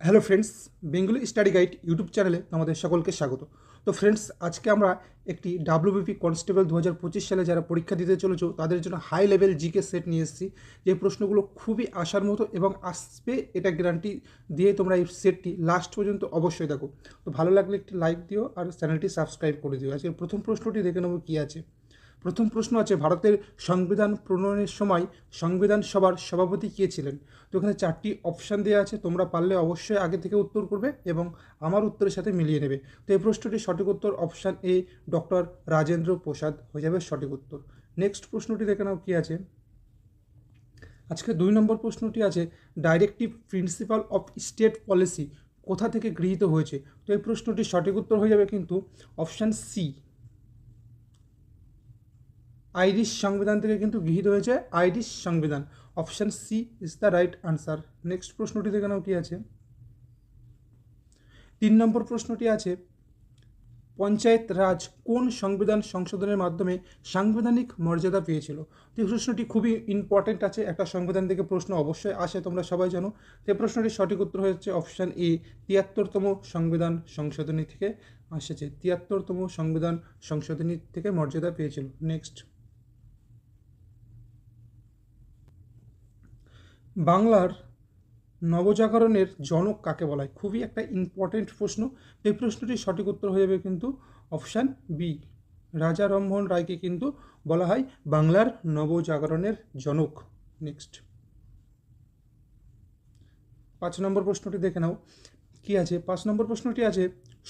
Hello friends Bengali study guide YouTube চ্যানেলে আমাদের সকলকে স্বাগত। তো ফ্রেন্ডস আজকে আমরা একটি ডাব্লিউবিপি কনস্টেবল দু হাজার পঁচিশ সালে যারা পরীক্ষা দিতে চলেছ, তাদের জন্য হাই লেভেল জিকে সেট নিয়ে এসেছি। যে প্রশ্নগুলো খুবই আসার মতো এবং আসবে, এটা গ্যারান্টি দিয়ে তোমরা এই সেটটি লাস্ট পর্যন্ত অবশ্যই দেখো। তো ভালো লাগলে একটি লাইক দিও আর চ্যানেলটি সাবস্ক্রাইব করে দিও। আজকে প্রথম প্রশ্নটি দেখে নেব কী আছে। প্রথম প্রশ্ন আছে, ভারতের সংবিধান প্রণয়নের সময় সংবিধান সভার সভাপতি কে ছিলেন? তো এখানে চারটি অপশান দেওয়া আছে, তোমরা পারলে অবশ্যই আগে থেকে উত্তর করবে এবং আমার উত্তরের সাথে মিলিয়ে নেবে। তো এই প্রশ্নটির সঠিক উত্তর option A doctor Rajendra Prasad হয়ে যাবে সঠিক উত্তর। নেক্সট প্রশ্নটি দেখে নাও কী আছে। আজকে দুই নম্বর প্রশ্নটি আছে directive principle of state policy কোথা থেকে গৃহীত হয়েছে? তো এই প্রশ্নটির সঠিক উত্তর হয়ে যাবে কিন্তু অপশান সি আইরিশ সংবিধান থেকে কিন্তু গৃহীত হয়েছে আইরিশ সংবিধান। Option C is the right answer next প্রশ্নটি দেখে নাও কি আছে? তিন নম্বর প্রশ্নটি আছে, পঞ্চায়েত রাজ কোন সংবিধান সংশোধনের মাধ্যমে সাংবিধানিক মর্যাদা পেয়েছিল? এই প্রশ্নটি খুবই ইম্পর্টেন্ট আছে, একটা সংবিধান থেকে প্রশ্ন অবশ্যই আসে, তোমরা সবাই জানো। তো প্রশ্নটির সঠিক উত্তর হচ্ছে অপশান এ তিয়াত্তরতম সংবিধান সংশোধনী থেকে আসেছে। তিয়াত্তরতম সংবিধান সংশোধনী থেকে মর্যাদা পেয়েছিল। নেক্সট বাংলার নবজাগরণের জনক কাকে বলা হয়? খুবই একটা ইম্পর্টেন্ট প্রশ্ন। এই প্রশ্নটির সঠিক উত্তর হয়ে যাবে কিন্তু অপশান বি রাজা রামমোহন রায়কে কিন্তু বলা হয় বাংলার নবজাগরণের জনক। নেক্সট পাঁচ নম্বর প্রশ্নটি দেখে নাও। কি আছে? পাঁচ নম্বর প্রশ্নটি আছে,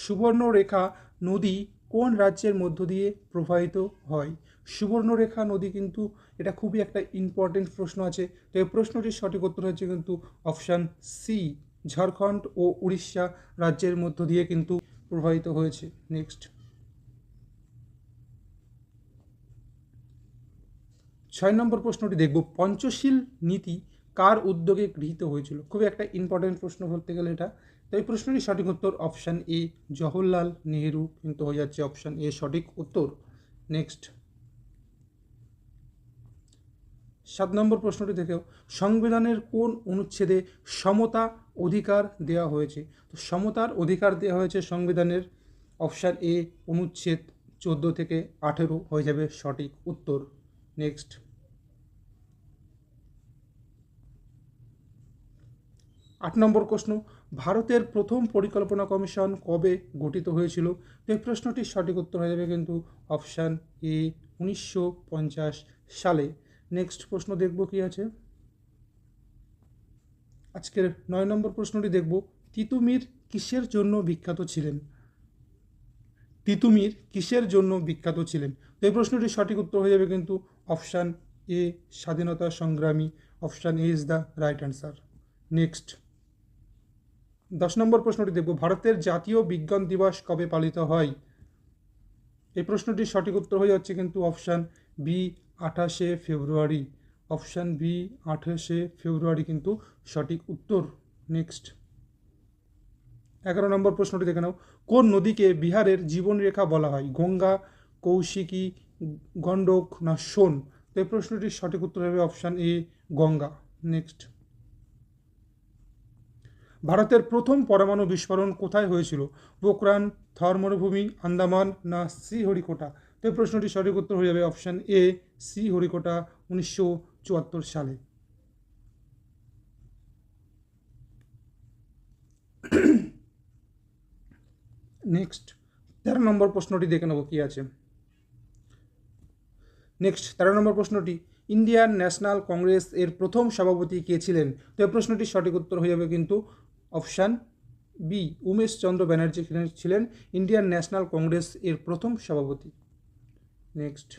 সুবর্ণরেখা নদী কোন রাজ্যের মধ্য দিয়ে প্রবাহিত হয়? সুবর্ণরেখা নদী কিন্তু এটা খুবই একটা ইম্পর্টেন্ট প্রশ্ন আছে। তো এই প্রশ্নটির সঠিক উত্তর হচ্ছে কিন্তু অপশান সি ঝাড়খণ্ড ও উড়িষ্যা রাজ্যের মধ্য দিয়ে কিন্তু প্রবাহিত হয়েছে। নেক্সট ছয় নম্বর প্রশ্নটি দেখব, পঞ্চশীল নীতি কার উদ্যোগে গৃহীত হয়েছিল? খুবই একটা ইম্পর্টেন্ট প্রশ্ন বলতে গেলে এটা। তো এই প্রশ্নটির সঠিক উত্তর অপশান এ জওহরলাল নেহেরু কিন্তু হয়ে যাচ্ছে অপশান এ সঠিক উত্তর। নেক্সট সাত নম্বর প্রশ্নটি দেখেও, সংবিধানের কোন অনুচ্ছেদে সমতা অধিকার দেওয়া হয়েছে? তো সমতার অধিকার দেওয়া হয়েছে সংবিধানের অপশান এ অনুচ্ছেদ চোদ্দ থেকে আঠেরো হয়ে যাবে সঠিক উত্তর। নেক্সট নম্বর প্রশ্ন, ভারতের প্রথম পরিকল্পনা কমিশন কবে গঠিত হয়েছিল? এই প্রশ্নটির সঠিক উত্তর হয়ে যাবে কিন্তু অপশান এ, উনিশশো পঞ্চাশ সালে। নেক্সট প্রশ্ন দেখব কি আছে? আজকের নয় নম্বর প্রশ্নটি দেখব, তিতুমির কিসের জন্য বিখ্যাত ছিলেন? তিতুমির কিসের জন্য বিখ্যাত ছিলেন? তো এই প্রশ্নটির সঠিক উত্তর হয়ে যাবে কিন্তু অপশান এ, স্বাধীনতা সংগ্রামী, option A is the right answer. Next. দশ নম্বর প্রশ্নটি দেখব। ভারতের জাতীয় বিজ্ঞান দিবস কবে পালিত হয়? এই প্রশ্নটির সঠিক উত্তর হয়ে যাচ্ছে কিন্তু অপশান বি আঠাশে ফেব্রুয়ারি। অপশান বি আঠাশে ফেব্রুয়ারি কিন্তু সঠিক উত্তর। নেক্সট। এগারো নম্বর প্রশ্নটি দেখে নাও। কোন নদীকে বিহারের জীবনরেখা বলা হয়? গঙ্গা, কৌশিকী, গণ্ডক না সোন? তো এই প্রশ্নটির সঠিক উত্তর হবে অপশান এ, গঙ্গা। নেক্সট। ভারতের প্রথম পরমাণু বিস্ফোরণ কোথায় হয়েছিল? পোখরান থর মরুভূমি আন্দামান না শ্রীহরিকোটা? তো এই প্রশ্নটি সঠিক উত্তর হয়ে যাবে অপশান এ, শ্রীহরিকোটা, উনিশশো চুয়াত্তর সালে। নেক্সট তেরো নম্বর প্রশ্নটি দেখে নেব কী আছে। নেক্সট তেরো নম্বর প্রশ্নটি, ইন্ডিয়ান ন্যাশনাল কংগ্রেস এর প্রথম সভাপতি কে ছিলেন? তো এই প্রশ্নটির সঠিক উত্তর হয়ে যাবে কিন্তু অপশান বি, উমেশ চন্দ্র ব্যানার্জি ছিলেন ইন্ডিয়ান ন্যাশনাল কংগ্রেস এর প্রথম সভাপতি। নেক্সট।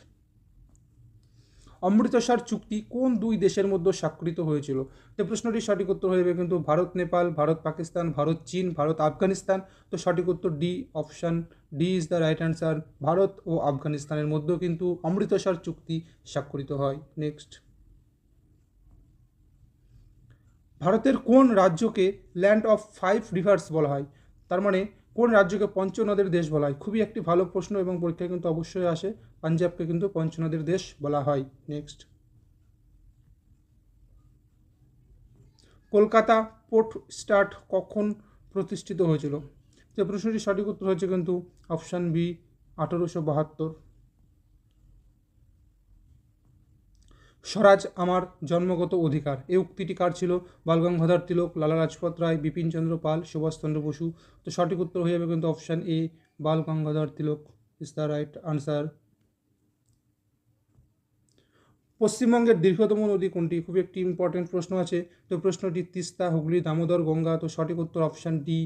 অমৃতসর চুক্তি কোন দুই দেশের মধ্যে স্বাক্ষরিত হয়েছিল? তো প্রশ্নটি সঠিক উত্তর হয়ে যাবে কিন্তু ভারত, নেপাল, ভারত, পাকিস্তান, ভারত, চীন, ভারত, আফগানিস্তান। তো সঠিক উত্তর D, option D is the right answer. Bharat ও আফগানিস্তানের মধ্যেও কিন্তু অমৃতসর চুক্তি স্বাক্ষরিত হয়। নেক্সট। ভারতের কোন রাজ্যকে ল্যান্ড অফ ফাইভ রিভার্স বলা হয়? তার মানে কোন রাজ্যকে পঞ্চনদের দেশ বলা হয়? খুবই একটি ভালো প্রশ্ন এবং পরীক্ষায় কিন্তু অবশ্যই আসে। পাঞ্জাবকে কিন্তু পঞ্চনদের দেশ বলা হয়। নেক্সট কলকাতা পোর্ট স্টার্ট কখন প্রতিষ্ঠিত হয়েছিল? যে প্রশ্নটির সঠিক উত্তর হচ্ছে কিন্তু অপশান বি আঠারোশো বাহাত্তর। স্বরাজ আমার জন্মগত অধিকার। এই উক্তিটি কার ছিল? বালগঙ্গাধর তিলক, লালা লাজপত রায় বিপিনচন্দ্র পাল সুভাষচন্দ্র বসু। তো সঠিক উত্তর হয়ে যাবে কিন্তু option A Bal Gangadhar Tilak. Is the right answer পশ্চিমবঙ্গের দীর্ঘতম নদী কোনটি? খুব একটি ইম্পর্টেন্ট প্রশ্ন আছে। তো প্রশ্নটি তিস্তা, হুগলি, দামোদর, গঙ্গা। তো সঠিক উত্তর option D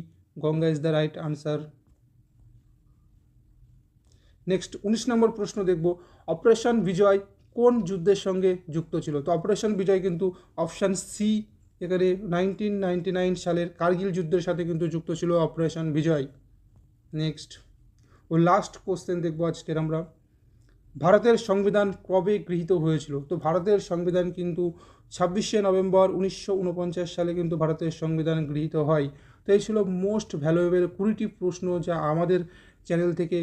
Ganga is the right answer next উনিশ নম্বর প্রশ্ন দেখব। অপারেশন বিজয় কোন যুদ্ধের সঙ্গে যুক্ত ছিল? তো অপারেশন বিজয় কিন্তু অপশান সি এখানে নাইনটিন নাইনটি নাইন সালের কার্গিল যুদ্ধের সাথে কিন্তু যুক্ত ছিল অপারেশন বিজয়। নেক্সট ও লাস্ট কোশ্চেন দেখব আজকের আমরা। ভারতের সংবিধান কবে গৃহীত হয়েছিল? তো ভারতের সংবিধান কিন্তু ছাব্বিশে নভেম্বর উনিশশো উনপঞ্চাশ সালে কিন্তু ভারতের সংবিধান গৃহীত হয়। তো এই ছিল মোস্ট ভ্যালুয়েবল কুড়িটি প্রশ্ন যা আমাদের চ্যানেল থেকে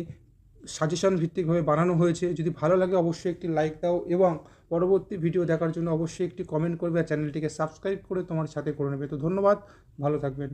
সাজেশন ভিত্তিকভাবে বানানো হয়েছে। যদি ভালো লাগে অবশ্যই একটি লাইক দাও এবং পরবর্তী ভিডিও দেখার জন্য অবশ্যই একটি কমেন্ট করবে আর চ্যানেলটিকে সাবস্ক্রাইব করে তোমার সাথে করে নেবে। তো ধন্যবাদ, ভালো থাকবেন।